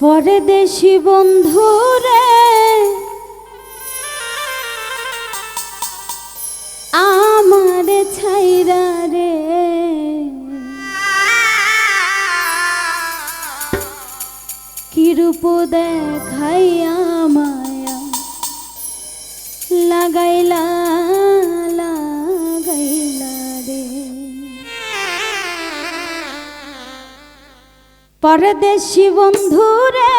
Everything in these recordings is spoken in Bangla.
পরদেশি বন্ধু রে। আমার ছাইরা রে। কিরূপ দেখাইয়া মায়া লাগাইলা পরদেশি বন্ধুরে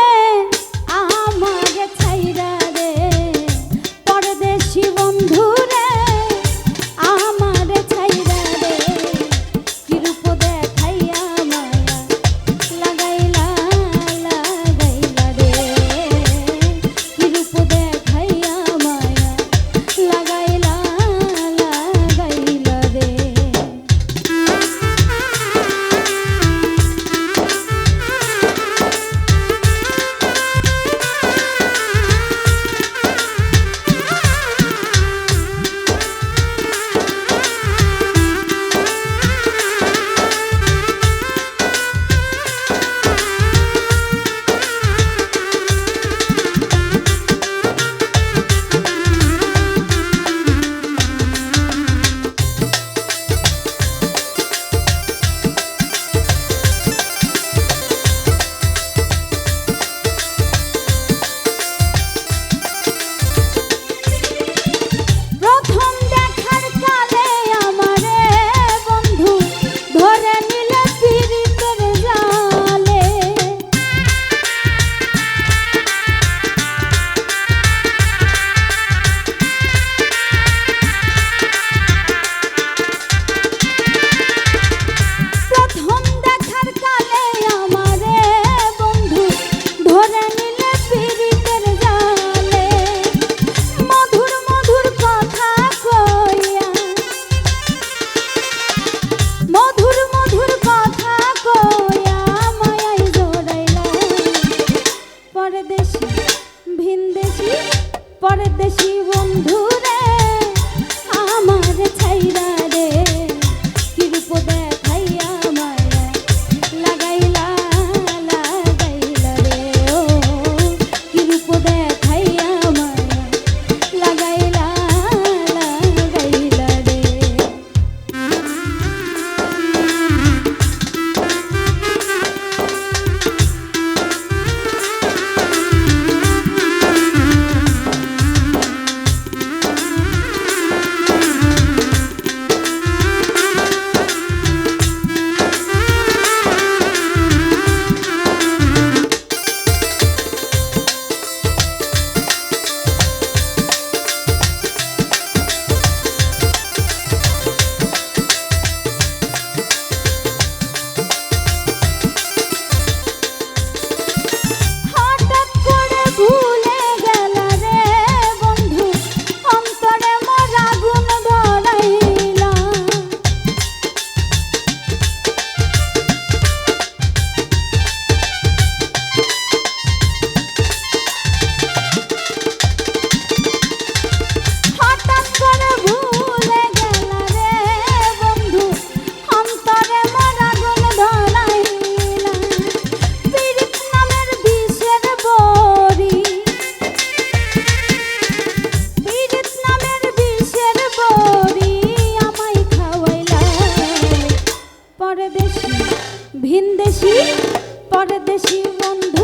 পরদেশি বন্ধু। পরদেশি ভিনদেশি পরদেশি বন্ধু।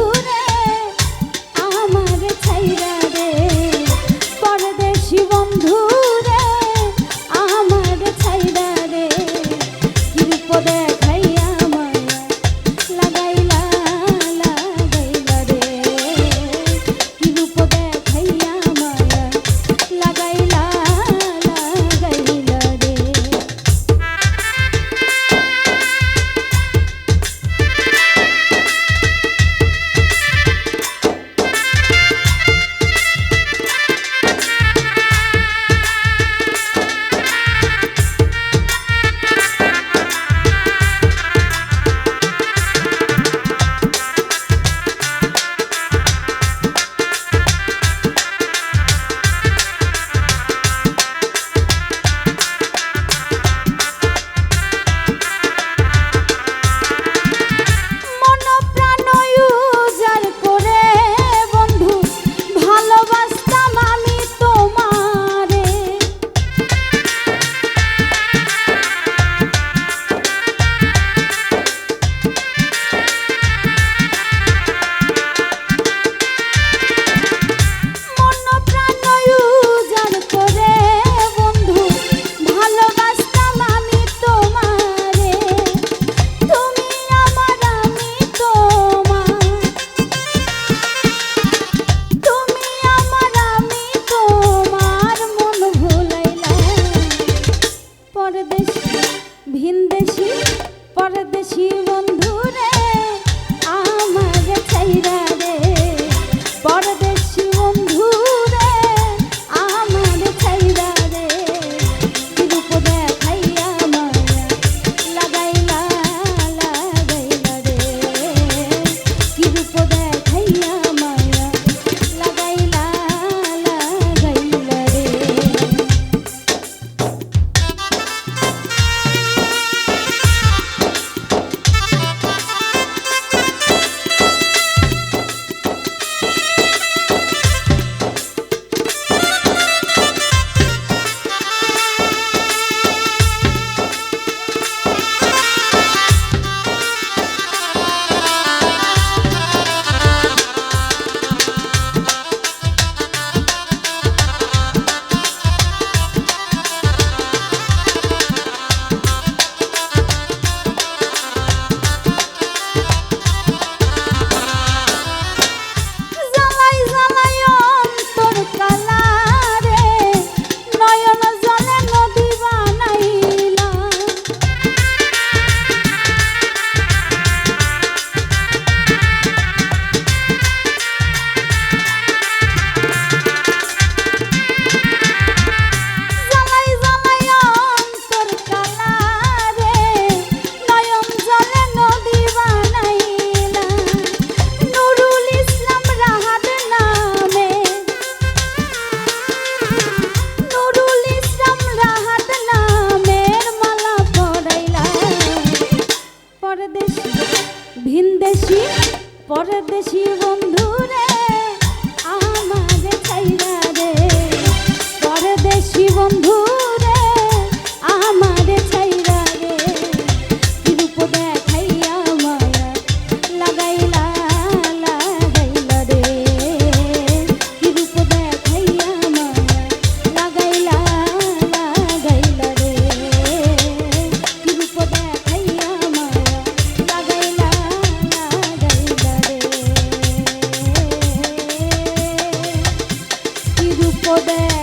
পরের দেশি বন্ধু উপদেশ